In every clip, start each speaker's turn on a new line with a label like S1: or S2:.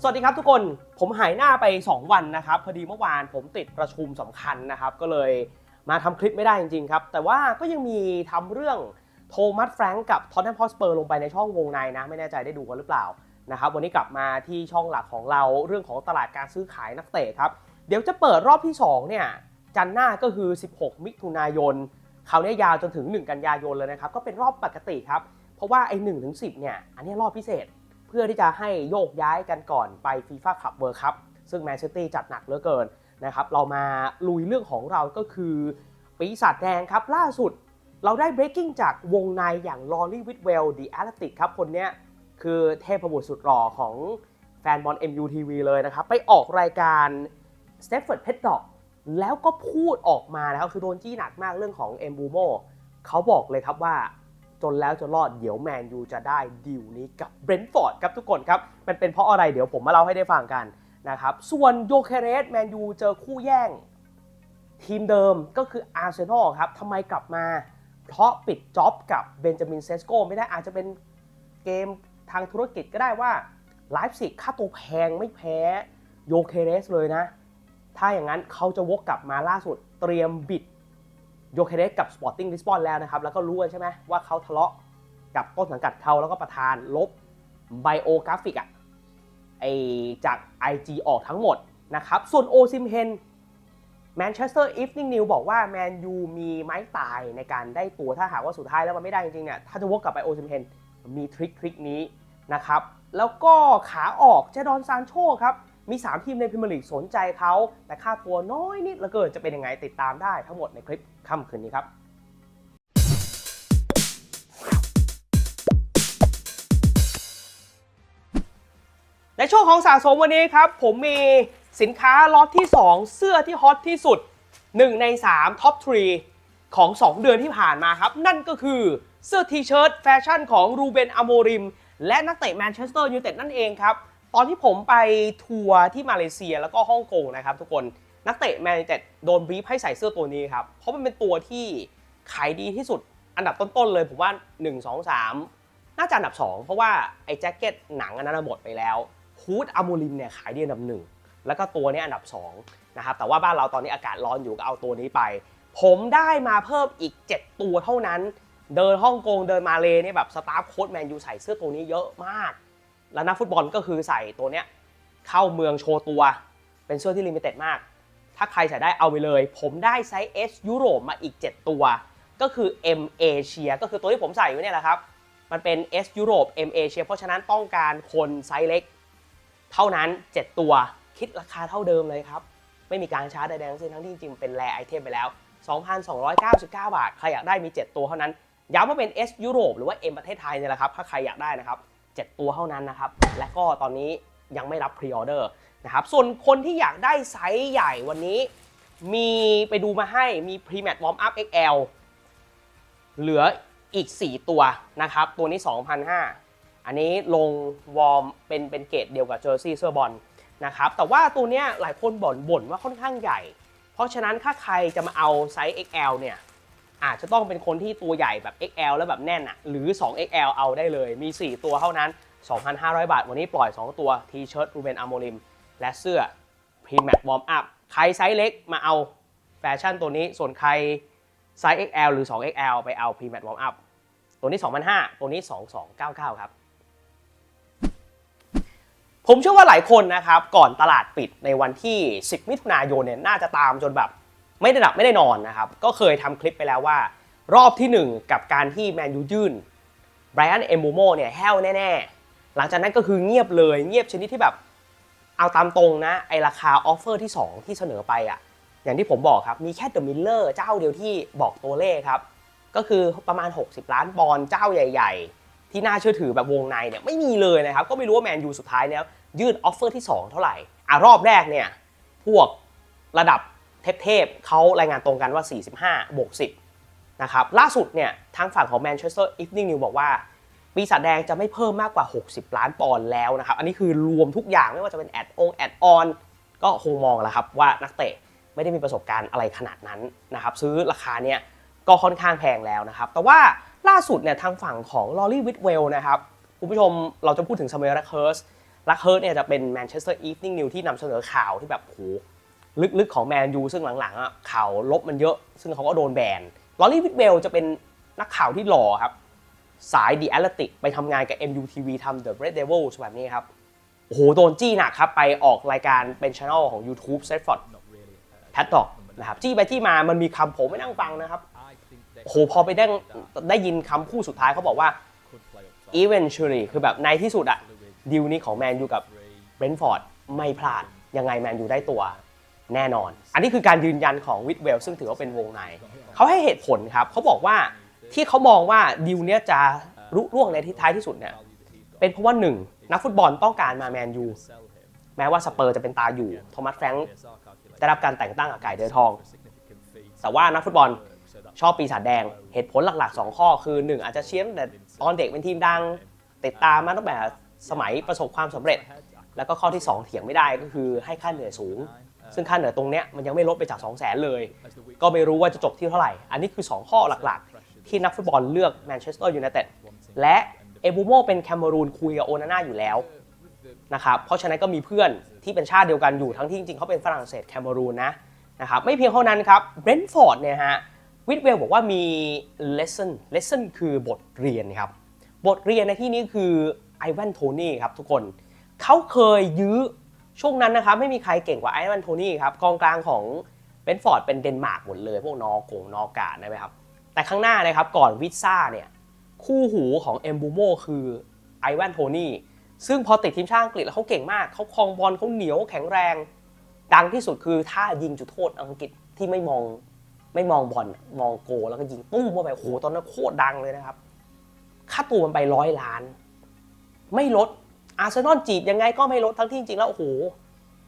S1: สวัสดีครับทุกคน ผมหายหน้าไป 2 วันนะครับพอดีเมื่อวานผมติดประชุมสำคัญนะครับ ก็เลยมาทำคลิปไม่ได้จริงๆครับ แต่ว่าก็ยังมีทำเรื่องโทมัสแฟรงก์กับทอตแนมพอสเปอร์ลงไปในช่องวงในนะ ไม่แน่ใจได้ดูกันหรือเปล่านะครับ วันนี้กลับมาที่ช่องหลักของเราเรื่องของตลาดการซื้อขายนักเตะครับ เดี๋ยวจะเปิดรอบที่ 2 เนี่ย จันหน้าก็คือ 16 มิถุนายนคราวนี้ยาวจนถึง 1 กันยายนเลยนะครับ ก็เป็นรอบปกติครับ เพราะว่าไอ้1ถึง10เนี่ย อันนี้รอบพิเศษ เพื่อที่จะให้โยกย้ายกันก่อนไปฟีฟ่าคัพเวิร์คัพซึ่งแมนเชสเตอร์จัดหนักเหลือเกินนะครับเรามาลุยเรื่องของเราก็คือ ปีศาจแดงครับล่าสุดเราได้ breaking จากวงในอย่างลอรี่วิทเวลดีแอตติกครับคนเนี้ยคือเทพบุตรสุดหล่อของแฟนบอล MUTV เลยนะครับ ไปออกรายการ s t e f f o r d p e t d o g แล้วก็พูดออกมานะครับคือโดนจี้หนักมากเรื่องของเอมบูโมเขาบอกเลยครับว่า จนแล้วจะรอดเดี๋ยวแมนยูจะได้ดีลนี้กับเบรนท์ฟอร์ดครับทุกคนครับ มันเป็นเพราะอะไรเดี๋ยวผมมาเล่าให้ได้ฟังกันนะครับ ส่วนโยเคเรสแมนยูเจอคู่แย่ง ทีมเดิมก็คืออาร์เซนอลครับทำไมกลับมา เพราะปิดจ็อบกับเบนจามินเซสโกไม่ได้อาจจะเป็นเกมทางธุรกิจก็ได้ว่าไลฟ์สิกค่าตัวแพงไม่แพ้โยเคเรสเลยนะ ถ้าอย่างนั้นเขาจะวกกลับมาล่าสุดเตรียมบิด โยเคเรสกับสปอร์ติ้งลิสบอนแล้วนะครับ แล้วก็รู้กันใช่ไหมว่าเขาทะเลาะกับต้นสังกัดเขาแล้วก็ประธานลบไบโอกราฟิกอะไอจาก IG ออกทั้งหมดนะครับ ส่วนโอซิมเฮนแมนเชสเตอร์อีฟนิ่งนิวบอกว่าแมนยูมีไม้ตายในการได้ตัวถ้าหากว่าสุดท้ายแล้วมันไม่ได้จริงๆเนี่ยถ้าจะวกกลับไปโอซิมเฮนมีทริคทริคนี้นะครับ แล้วก็ขาออกเจดอนซานโชครับ มี 3 ทีมในพรีเมียร์ลีกสนใจเขา แต่ค่าตัวน้อยนิดเหลือเกินจะเป็นยังไงติดตามได้ทั้งหมดในคลิปค่ำคืนนี้ครับในช่วงของสะสมวันนี้ครับ ผมมีสินค้าล็อตที่ 2 เสื้อที่ฮอตที่สุด 1 ใน 3 ท็อป3ของ 2 เดือนที่ผ่านมาครับ นั่นก็คือเสื้อทีเชิ้ตแฟชั่นของรูเบนอโมริม และนักเตะแมนเชสเตอร์ยูไนเต็ดนั่นเองครับ อนที่ผมไปทัวร์ที่มาเลเซียแล้วก็ฮ่องกงนะครับทุกคนนักเตะแมนยูเต็ดโดนบีฟให้ใส่เสื้อตัวนี้ครับ เพราะมันเป็นตัวที่ขายดีที่สุดอันดับต้นๆเลย ผมว่า 1 2 3 น่าจะอันดับ 2 เพราะว่าไอ้แจ็คเก็ตหนังอันนั้นหมดไปแล้วฮูดอะมูลิมเนี่ยขายดีอันดับหนึ่งแล้วก็ตัวนี้อันดับ2นะครับแต่ว่าบ้านเราตอนนี้อากาศร้อนอยู่ก็เอาตัวนี้ไป ผมได้มาเพิ่มอีก 7 ตัวเท่านั้น เดินฮ่องกงเดินมาเลเนี่ยแบบสตาฟโค้ดแมนยูใส่เสื้อตัวนี้เยอะมาก แล้วนักฟุตบอลก็คือใส่ตัวเนี้ยเข้าเมืองโชว์ตัว เป็นเสื้อที่ลิมิเต็ดมาก ถ้าใครใส่ได้เอาไปเลย ผมได้ไซส์ S ยุโรปมาอีก 7 ตัว ก็คือ M เอเชียก็คือตัวที่ผมใส่อยู่เนี่ยแหละครับ มันเป็น S ยุโรป M เอเชียเพราะฉะนั้นต้องการคนไซส์เล็ก เท่านั้น 7 ตัว คิดราคาเท่าเดิมเลยครับ ไม่มีการชาร์จใดๆทั้งสิ้นทั้งที่จริงเป็นแรไอเทมไปแล้ว 2,299 บาท ใครอยากได้มี 7 ตัวเท่านั้น ย้ำว่าเป็น S ยุโรปหรือว่า M ประเทศไทยเนี่ยแหละครับ ถ้าใครอยากได้นะครับ 7 ตัวเท่านั้นนะครับ และก็ตอนนี้ยังไม่รับพรีออเดอร์นะครับ ส่วนคนที่อยากได้ไซส์ใหญ่วันนี้ มีไปดูมาให้มี p r e m a t Warm Up XL เหลืออีก 4 ตัวนะครับ ตัวนี้ 2,500 อันนี้ลงวอร์มเป็นเป็นเกรดเดียวกับเจอร์ซี่เสื้อบอลนะครับ แต่ว่าตัวนี้หลายคนบ่นบ่นว่าค่อนข้างใหญ่ เพราะฉะนั้นถ้าใครจะมาเอาไซส์ XL เนี่ย อาจจะต้องเป็นคนที่ตัวใหญ่แบบ XL แล้วแบบแน่นอะหรือ 2XL เอาได้เลย มี 4 ตัวเท่านั้น 2,500 บาท วันนี้ปล่อย 2 ตัวทีเชิ้ตรูเบนอโมริมและเสื้อ p r e m a t Warm Up ใครไซส์เล็กมาเอาแฟชั่นตัวนี้ ส่วนใครไซส์ XL หรือ 2XL ไปเอา p r e m a t Warm Up ตัวนี้ 2,500 ตัวนี้ 2299 ครับ ผมเชื่อว่าหลายคนนะครับ ก่อนตลาดปิดในวันที่ 10 มิถุนายนเนี่ยน่าจะตามจนแบบ ไม่ได้หลับไม่ได้นอนนะครับ ก็เคยทำคลิปไปแล้วว่า รอบที่ 1 กับการที่แมนยูยื่นไบรอันเอมบูโมเนี่ยแห้วแน่ๆ หลังจากนั้นก็คือเงียบเลยเงียบชนิดที่แบบ เอาตามตรงนะ ไอราคาออฟเฟอร์ที่ 2 ที่เสนอไปอะ่ะอย่างที่ผมบอกครับ มีแค่เดอะมิลเลอร์เจ้าเดียวที่บอกตัวเลขครับ ก็คือประมาณ 60 ล้านปอนด์เจ้าใหญ่ ๆ ที่น่าเชื่อถือแบบวงในเนี่ยไม่มีเลยนะครับ ก็ไม่รู้ว่าแมนยูสุดท้ายแล้ว ยื่นออฟเฟอร์ที่ 2 เท่าไหร่อะรอบแรกเนี่ยพวกระดับ เทพๆเขารายงานตรงกันว่า 45 บวก 10 นะครับ ล่าสุดเนี่ยทางฝั่งของแมนเชสเตอร์อีฟนิ่งนิวบอกว่า ปีศาจแดงจะไม่เพิ่มมากกว่า 60 ล้านปอนด์แล้วนะครับ อันนี้คือรวมทุกอย่างไม่ว่าจะเป็นแอดองแอดออนก็คงมองแล้วครับว่านักเตะไม่ได้มีประสบการณ์อะไรขนาดนั้นนะครับ ซื้อราคาเนี่ยก็ค่อนข้างแพงแล้วนะครับ แต่ว่าล่าสุดเนี่ยทางฝั่งของลอรี่วิทเวลนะครับคุณผู้ชมเราจะพูดถึงสเมรักเคิร์สลักเฮิร์ตเนี่ยจะเป็นแมนเชสเตอร์อีฟนิ่งนิวที่นำเสนอข่าวที่แบบโห ลึกๆของแมนยูซึ่งหลังๆอะข่าวลบมันเยอะ ซึ่งเขาก็โดนแบนลอรี่วิดเวลจะเป็นนักข่าวที่หล่อครับ สาย The Athletic ไปทำงานกับ MUTV ทำ The Red Devils แบบนี้ครับ โอ้โห โดนจี้หนักครับ ไปออกรายการเป็นช anel ของ YouTube s e t f o r d p a t d o c นะครับจี้ไปที่มามันมีคำผมไม่นั่งฟังนะครับ โอ้โห พอไปได้ได้ยินคำคู่สุดท้ายเขาบอกว่า eventually คือแบบในที่สุดอะดีลนี้ของแมนยูกับเบรนฟอร์ดไม่พลาดยังไงแมนยูได้ตัว แน่นอน อันนี้คือการยืนยันของวิดเวลซึ่งถือว่าเป็นวงใน เขาให้เหตุผลครับเขาบอกว่าที่เขามองว่าดีลเนี้ยจะรุร่วงในที่ท้ายที่สุดเนี่ยเป็นเพราะว่าหนึ่งนักฟุตบอลต้องการมาแมนยูแม้ว่าสเปอร์จะเป็นตาอยู่โทมัสแฟรงค์ได้รับการแต่งตั้งกับไก่เดือทอง แต่ว่านักฟุตบอลชอบปีศาจแดงเหตุผลหลัก ๆ 2 ข้อคือ 1 อาจจะเชียร์แต่ตอนเด็กเป็นทีมดัง ติดตามมาตั้งแต่สมัยประสบความสำเร็จ แล้วก็ข้อที่ 2 เถียงไม่ได้ก็คือให้ค่าเหนื่อยสูง ซึ่งค่าเหนื่อยตรงเนี้ยมันยังไม่ลดไปจาก 2 0 0 0 0 0เลย ก็ไม่รู้ว่าจะจบที่เท่าไหร่ อันนี้คือ 2 ข้อหลักๆ ที่นักฟุตบอลเลือกแมนเชสเตอร์ยูไนเต็ดและเอบูโมเป็นแคนารูนคุยกับโอนาน่าอยู่แล้วนะครับเพราะฉะนั้นก็มีเพื่อนที่เป็นชาติเดียวกันอยู่ทั้งที่จริงๆเขาเป็นฝรั่งเศสแคนารูนนะนะครับไม่เพียงเท่านั้นครับเบรนท์ฟอร์ดเนี่ยฮะวิดเวลบอกว่ามี lesson lesson คือบทเรียนครับบทเรียนในที่นี้คือไอแวนโทนี่ครับทุกคนเขาเคยยื้อ ช่วงนั้นนะครับไม่มีใครเก่งกว่าไอแวนโทนี่ครับกองกลางของเบนฟอร์ดเป็นเดนมาร์กหมดเลยพวกนอกงนอกาดนะครับ แต่ข้างหน้านะครับก่อนวิซ่าเนี่ยคู่หูของเอมบูโมคือไอแวนโทนี่ซึ่งพอติดทีมชาติอังกฤษแล้วเขาเก่งมากเขาครองบอลเขาเหนียวแข็งแรง ดังที่สุดคือท่ายิงจุดโทษอังกฤษที่ไม่มองไม่มองบอลมองโก แล้วก็ยิงปุ้มเข้าไปโอ้โหตอนนั้นโคตรดังเลยนะครับ ค่าตัวมันไปร้อยล้าน ไม่ลด อาร์เซนอลจีบยังไงก็ไม่ลดทั้งที่จริงแล้วโอ้โห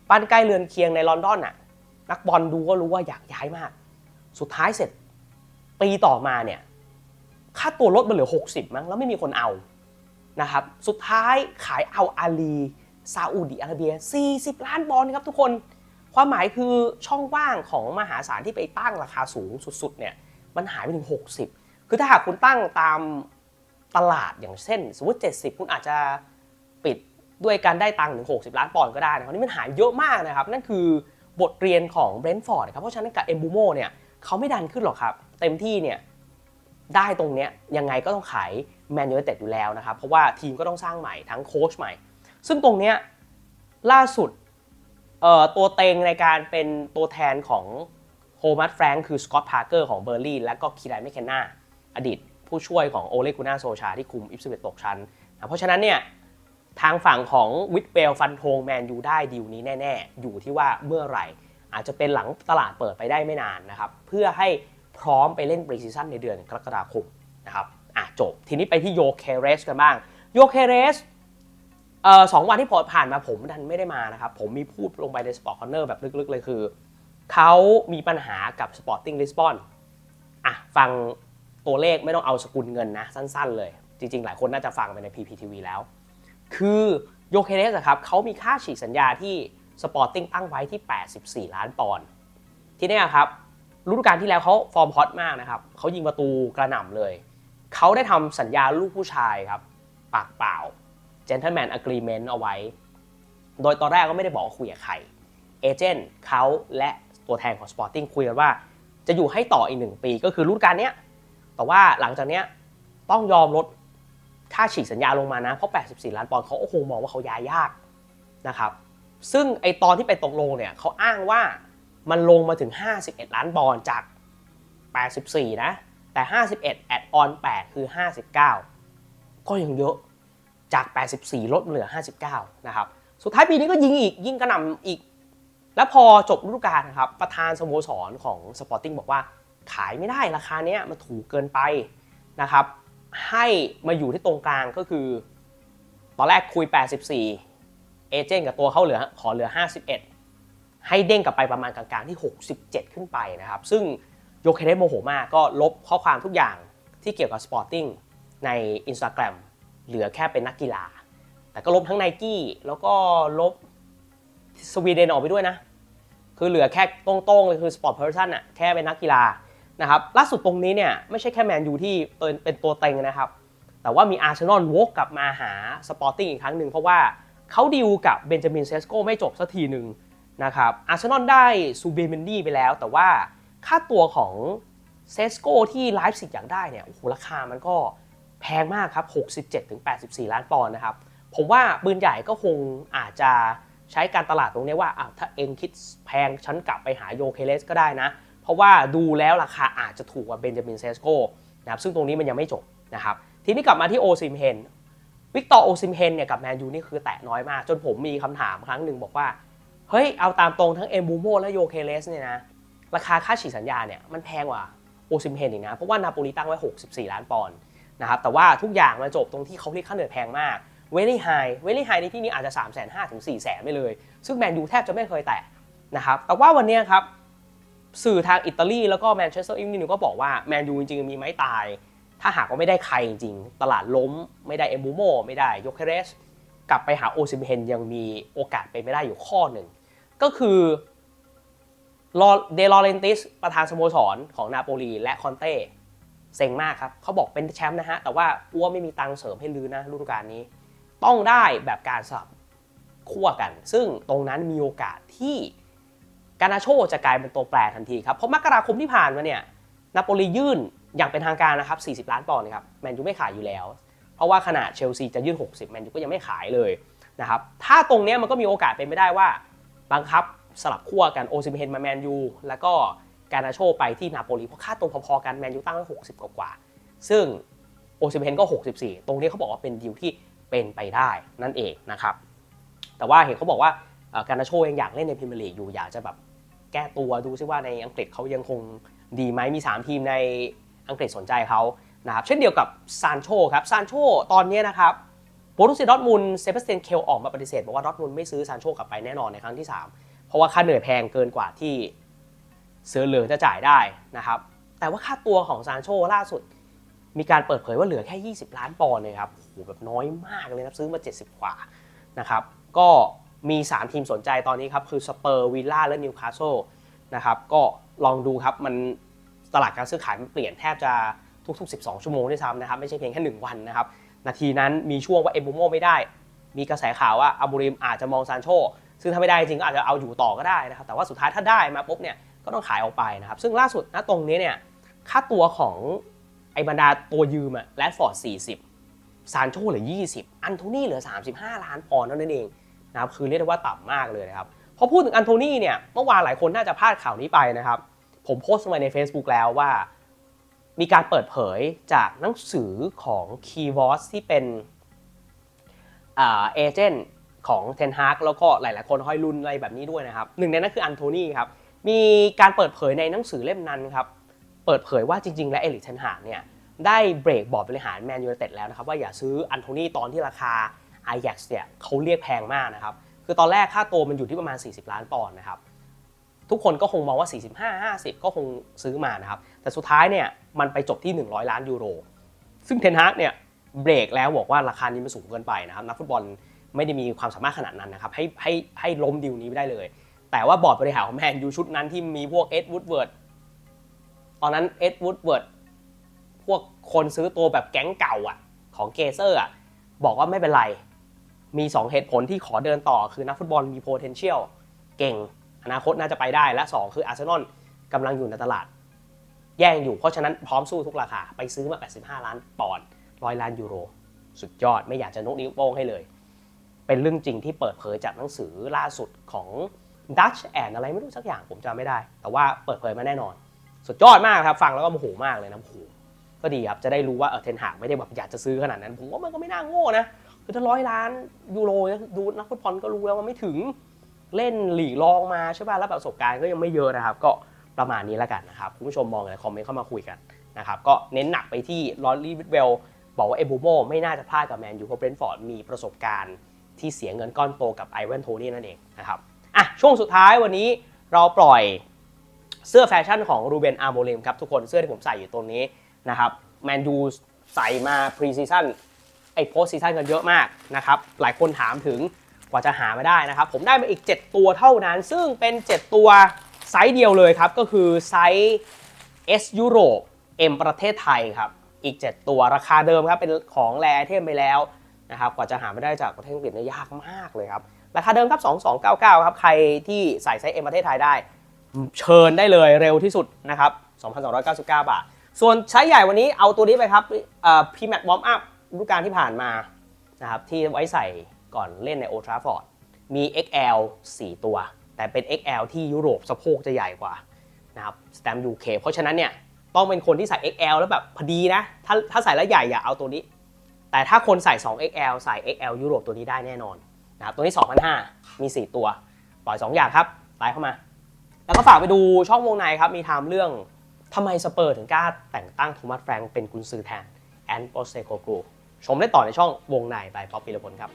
S1: ปานใกล้เรือนเคียงในลอนดอนน่ะ นักบอลดูก็รู้ว่าอยากย้ายมาก สุดท้ายเสร็จ ปีต่อมาเนี่ยค่าตัวลดมาเหลือ 60 มั้งแล้วไม่มีคนเอานะครับสุดท้ายขายเอาอาลีซาอุดิอาระเบีย 40 ล้านบอลครับทุกคนความหมายคือช่องว่างของมหาศาลที่ไปตั้งราคาสูงสุดๆเนี่ยมันหายไปถึง 60 คือถ้าหากคุณตั้งตามตลาดอย่างเช่น สมมติ 70 คุณอาจจะ ปิดด้วยการได้ตังค์ถึง 60 ล้านปอนด์ก็ได้นะครับนี่มันหายเยอะมากนะครับ นั่นคือบทเรียนของเบรนท์ฟอร์ดครับ เพราะฉะนั้นกับเอมบูโมเนี่ยเขาไม่ดันขึ้นหรอกครับ เต็มที่เนี่ยได้ตรงเนี้ยยังไงก็ต้องขายแมนยูเต็ดอยู่แล้วนะครับ เพราะว่าทีมก็ต้องสร้างใหม่ทั้งโค้ชใหม่ ซึ่งตรงเนี้ยล่าสุดตัวเต็งในการเป็นตัวแทนของโฮมัสแฟรงค์คือสกอตพาร์เกอร์ของเบอร์ลี่และก็คีไรแมคเคนนาอดีตผู้ช่วยของโอเลกุน่าโซชาที่คุมอิฟสเวตตกชั้น เพราะฉะนั้นเนี่ย ทางฝั่งของวิดเบลฟันธงแมนยูได้ดีลนี้แน่ๆ อยู่ที่ว่าเมื่อไหร่ อาจจะเป็นหลังตลาดเปิดไปได้ไม่นานนะครับ เพื่อให้พร้อมไปเล่นปรีซีซั่นในเดือนกรกฎาคมนะครับอะจบ ทีนี้ไปที่โยเคเรสกันบ้าง โยเคเรสเอ่อสองวันที่ผ่านมาผมดันไม่ได้มานะครับ ผมมีพูดลงไปในสปอร์ตคอนเนอร์แบบลึกๆเลยคือ เขามีปัญหากับ Sporting Lisbon อะฟังตัวเลขไม่ต้องเอาสกุลเงินนะ สั้นๆเลย จริงๆ หลายคนน่าจะฟังไปใน PPTV แล้ว คือโยเคเรสครับเขามีค่าฉีกสัญญาที่สปอร์ติ้งตั้งไว้ที่ 84 ล้านปอนด์ทีเนี้ครับฤดูกาลที่แล้วเขาฟอร์มฮอตมากนะครับเขายิงประตูกระหน่ำเลย เขาได้ทำสัญญาลูกผู้ชายครับ ปากเปล่า Gentleman Agreement เอาไว้ โดยตอนแรกก็ไม่ได้บอกว่าคุยกับใคร เอเจนต์เขาและตัวแทนของ Sporting คุยกันว่า จะอยู่ให้ต่ออีกหนึ่งปีก็คือฤดูกาลเนี้ยแต่ว่าหลังจากเนี้ยต้องยอมลด ค่าฉีกสัญญาลงมานะ เพราะ 84 ล้านปอนด์เขาก็คงมองว่าเขาย้ายยากนะครับ ซึ่งไอตอนที่ไปตกลงเนี่ยเขาอ้างว่ามันลงมาถึง 51 ล้านปอนด์จาก 84 นะ แต่ 51 แอดออน 8 คือ 59 ก็ยังเยอะจาก 84 ลดเหลือ 59 นะครับ สุดท้ายปีนี้ก็ยิงอีก ยิงกระหน่ำอีก แล้วพอจบฤดูกาลนะครับ ประธานสโมสรของ Sporting บอกว่า ขายไม่ได้ราคาเนี้ยมันถูกเกินไปนะครับ ให้มาอยู่ที่ตรงกลางก็คือ ตอนแรกคุย 84 เอเจนต์กับตัวเขาเหลือขอเหลือ 51 ให้เด้งกลับไปประมาณกลางๆที่ 67 ขึ้นไปนะครับ ซึ่งโยเคเดโมโหมากก็ลบข้อความทุกอย่างที่เกี่ยวกับ Sporting ใน Instagram เหลือแค่เป็นนักกีฬา แต่ก็ลบทั้ง n i กี้แล้วก็ลบสวีเดนออกไปด้วยนะ คือเหลือแค่ตรงๆเลยคือ Sport Person อะแค่เป็นนักกีฬา นะครับล่าสุดตรงนี้เนี่ยไม่ใช่แค่แมนยูที่เป็นตัวเต็งนะครับ แต่ว่ามีอาร์เซนอลวกกลับมาหาสปอร์ติ้งอีกครั้งหนึ่งเพราะว่าเขาดีลกับเบนจามินเซสโกไม่จบสักทีหนึ่งนะครับอาร์เซนอลได้ซูเบเมนดี้ไปแล้ว แต่ว่าค่าตัวของเซสโกที่ไลฟ์สิกอยากได้เนี่ยโอ้โหราคามันก็แพงมากครับ 67-84 ล้านปอนด์นะครับ ผมว่าปืนใหญ่ก็คงอาจจะใช้การตลาดตรงนี้ว่าอ้าวถ้าเองคิดแพงฉันกลับไปหาโยเคเลสก็ได้นะ ราะว่าดูแล้วราคาอาจจะถูกกว่าเบนจามินเซสโกนะครับซึ่งตรงนี้มันยังไม่จบนะครับทีนี้กลับมาที่โอซิมเฮนวิกตอร์โอซิมเฮนเนี่ยกับแมนยูนี่คือแตะน้อยมาก จนผมมีคำถามครั้งหนึ่งบอกว่า เฮ้ย เอาตามตรงทั้งเอมบูโมและโยเคเลสเนี่ยนะราคาค่าฉีดสัญญาเนี่ยมันแพงกว่าโอซิมเฮนอีกนะ เพราะว่านาโปลีตั้งไว้ 64 ล้านปอนด์นะครับแต่ว่าทุกอย่างมาจบตรงที่เขาเรียกค่าเหนื่อยแพงมากเวลี่ไฮเวลี่ไฮในที่นี้อาจจะ 3 5 0 0 0ถึง4 0 0 0 0ไปเลย ซึ่งแมนยูแทบจะไม่เคยแตะนะครับแต่ว่าวันนี้ครับ สื่อทางอิตาลีแล้วก็แมนเชสเตอร์อิงนิวก็บอกว่าแมนยูจริงๆมีไม้ตาย ถ้าหากว่าไม่ได้ใครจริงๆ ตลาดล้มไม่ได้เอมบูโมไม่ได้โยเคเรส กลับไปหาโอซิมเฮนยังมีโอกาสเป็นไม่ได้อยู่ข้อหนึ่ง ก็คือเดลอเรนติสประธานสโมสรของนาโปลีและคอนเต้เซ็งมากครับเขาบอกเป็นแชมป์นะฮะ แต่ว่าอ้วไม่มีตังเสริมให้ลือนะฤดูกาลนี้ ต้องได้แบบการสลับขั้วกัน ซึ่งตรงนั้นมีโอกาสที่ การนาโชจะกลายเป็นตัวแปรทันทีครับ เพราะมกราคมที่ผ่านมาเนี่ยนาโปลียื่นอย่างเป็นทางการนะครับ 40 ล้านปอนด์นะครับแมนยูไม่ขายอยู่แล้ว เพราะว่าขนาดเชลซีจะยื่น 60 แมนยูก็ยังไม่ขายเลยนะครับถ้าตรงนี้มันก็มีโอกาสเป็นไปได้ว่าบังคับสลับขั้วกันโอซิมเฮนมาแมนยูแล้วก็การนาโชไปที่นาโปลีเพราะค่าตัวพอๆกันแมนยูตั้งไว้ 60 กว่าๆซึ่งโอซิมเฮนก็ 64 ตรงนี้เขาบอกว่าเป็นดีลที่เป็นไปได้นั่นเองนะครับแต่ว่าเห็นเขาบอกว่าการนาโชยังอยากเล่นในพรีเมียร์ลีกอยู่อยากจะแบบ แก้ตัวดูซิว่าในอังกฤษเขายังคงดีไหมมี 3 ทีมในอังกฤษสนใจเขานะครับเช่นเดียวกับซานโชครับซานโชตอนนี้นะครับโบรุสเซียดอร์ทมุนเซบาสเตียนเคลออกมาปฏิเสธบอกว่าดอร์ทมุนไม่ซื้อซานโชกลับไปแน่นอนในครั้งที่ 3 เพราะว่าค่าเหนื่อยแพงเกินกว่าที่เสือเหลือจะจ่ายได้นะครับแต่ว่าค่าตัวของซานโชล่าสุด มีการเปิดเผยว่าเหลือแค่ 20 ล้านปอนด์เลยครับโอ้โหแบบน้อยมากเลยนะซื้อมา 70 กว่านะครับก็ มี 3 ทีมสนใจตอนนี้ครับ คือสเปอร์วิลล่าและนิวคาสเซิลนะครับก็ลองดูครับ มันตลาดการซื้อขายมันเปลี่ยนแทบจะทุกๆ 12 ชั่วโมงด้วยซ้ำนะครับ ไม่ใช่เพียงแค่ 1 วันนะครับ นาทีนั้นมีช่วงว่าเอมบูโมไม่ได้ มีกระแสข่าวว่าอาบูริมอาจจะมองซานโชซึ่งถ้าไม่ได้จริงก็อาจจะเอาอยู่ต่อก็ได้นะครับแต่ว่าสุดท้ายถ้าได้มาปุ๊บเนี่ยก็ต้องขายออกไปนะครับซึ่งล่าสุดนะตรงนี้เนี่ยค่าตัวของไอบรรดาตัวยืมอะแรดฟอร์ด40ซานโชเหลือ 20 อันโทนี่เหลือ 35 ล้านปอนด์เท่านั้นเอง นะครับคือเรียกได้ว่าต่ำมากเลยนะครับพอพูดถึงอันโทนี่เนี่ยเมื่อวานหลายคนน่าจะพลาดข่าวนี้ไปนะครับ ผมโพสต์ลงไปใน Facebook แล้วว่า มีการเปิดเผยจากหนังสือของ k e y w o r d s ที่เป็นเอเจนต์ของเทนฮากแล้วก็หลาย ๆ คนห้อยรุ่นอะไรแบบนี้ด้วยนะครับหนึ่งในนั้นคืออันโทนี่ครับมีการเปิดเผยในหนังสือเล่มนั้นครับเปิดเผยว่าจริง ๆ และเอริกเทนฮากเนี่ยได้เบรกบอร์ดบริหารแมนยูไนเต็ดแล้วนะครับว่าอย่าซื้ออันโทนี่ตอนที่ราคา a อ a x เนี่ยเขาเรียกแพงมากนะครับ คือตอนแรกค่าตัวมันอยู่ที่ประมาณ 40 ล้านปอนด์นะครับ ทุกคนก็คงมองว่า 45 50 ก็คงซื้อมานะครับ แต่สุดท้ายเนี่ยมันไปจบที่ 100 ล้านยูโร ซึ่งเทนฮากเนี่ยเบรกแล้วบอกว่าราคานี้มันสูงเกินไปนะครับนักฟุตบอลไม่ได้มีความสามารถขนาดนั้นนะครับให้ให้ให้ล้มดีลนี้ไม่ได้เลย แต่ว่าบอร์ดบริหารของแมนยูชุดนั้นที่มีพวกเอ็ดวูดเวิร์ดตอนนั้นเอ็ดวูดเวิร์ดพวกคนซื้อตัวแบบแก๊งเก่าอะของเกเซอร์อะบอกว่าไม่เป็นไร มี 2 เหตุผลที่ขอเดินต่อคือนักฟุตบอลมี potential เก่ง อนาคตน่าจะไปได้และ 2 คืออาร์เซนอลกำลังอยู่ในตลาด แย่งอยู่เพราะฉะนั้นพร้อมสู้ทุกราคา ไปซื้อมา 85 ล้านปอนด์ร้อยล้านยูโร สุดยอดไม่อยากจะนกนิ้วโป้งให้เลย เป็นเรื่องจริงที่เปิดเผยจากหนังสือล่าสุดของ Dutch and อะไรไม่รู้สักอย่างผมจำไม่ได้ แต่ว่าเปิดเผยมาแน่นอน สุดยอดมากครับฟังแล้วก็โมโหมากเลยนะโมโหก็ดีครับจะได้รู้ว่าเออเทนหากไม่ได้แบบอยากจะซื้อขนาดนั้น ผมว่ามันก็ไม่น่าโง่นะ คือถ้าร้อยล้านยูโรดูนักฟุตบอลก็รู้แล้วว่าไม่ถึงเล่นหลีกรองมาใช่ป่ะแล้วประสบการณ์ก็ยังไม่เยอะนะครับ ก็ประมาณนี้แล้วกันนะครับคุณผู้ชมมองอะไรคอมเมนต์เข้ามาคุยกันนะครับก็เน้นหนักไปที่ลอรี่วิดเวลบอกว่าเอบูโมไม่น่าจะพลาดกับแมนยูเพราะเบรนท์ฟอร์ดมีประสบการณ์ที่เสียเงินก้อนโตกับไอเวนโทนี่นั่นเองนะครับอะช่วงสุดท้ายวันนี้เราปล่อยเสื้อแฟชั่นของรูเบนอาร์โมเลมครับทุกคนเสื้อที่ผมใส่อยู่ตรงนี้นะครับแมนยูใส่มาพรีซีซั่น อ้โพสซีซั่นกันเยอะมากนะครับหลายคนถามถึงกว่าจะหามาได้นะครับ ผมได้มาอีก 7 ตัวเท่านั้น ซึ่งเป็น 7 ตัวไซส์เดียวเลยครับ ก็คือไซส์ S ยุโรป M ประเทศไทยครับ อีก 7 ตัวราคาเดิมครับเป็นของแรเทมไปแล้วนะครับกว่าจะหาไม่ได้จากประเทศอังกฤษเนี่ยยากมากเลยครับ ราคาเดิมครับ 2299 ครับ ใครที่ใส่ไซส์เอ็มประเทศไทยได้ เชิญได้เลยเร็วที่สุดนะครับ 2,299 บาท ส่วนใช้ใหญ่วันนี้เอาตัวนี้ไปครับพีแมทวอร์มอัพ ฤดูกาลที่ผ่านมานะครับที่ไว้ใส่ก่อนเล่นในโอทราฟอร์ดมี XL 4 ตัว แต่เป็น XL ที่ยุโรปสะโพกจะใหญ่กว่านะครับสแตม UK เพราะฉะนั้นเนี่ยต้องเป็นคนที่ใส่ XL แล้วแบบพอดีนะถ้าถ้าใส่แล้วใหญ่อย่าเอาตัวนี้ แต่ถ้าคนใส่ 2XL ใส่ XL ยุโรปตัวนี้ได้แน่นอนนะครับตัวนี้ 2,500 มี 4 ตัว ปล่อย 2 อย่างครับไลน์เข้ามา แล้วก็ฝากไปดูช่องวงในครับ มีทำเรื่องทำไมสเปอร์ถึงกล้าแต่งตั้งโทมัสแฟรงค์เป็นกุนซือแทนแอนโปสเซโกกรู ชมได้ต่อในช่องวงในไปป๊อปปีละพลครับ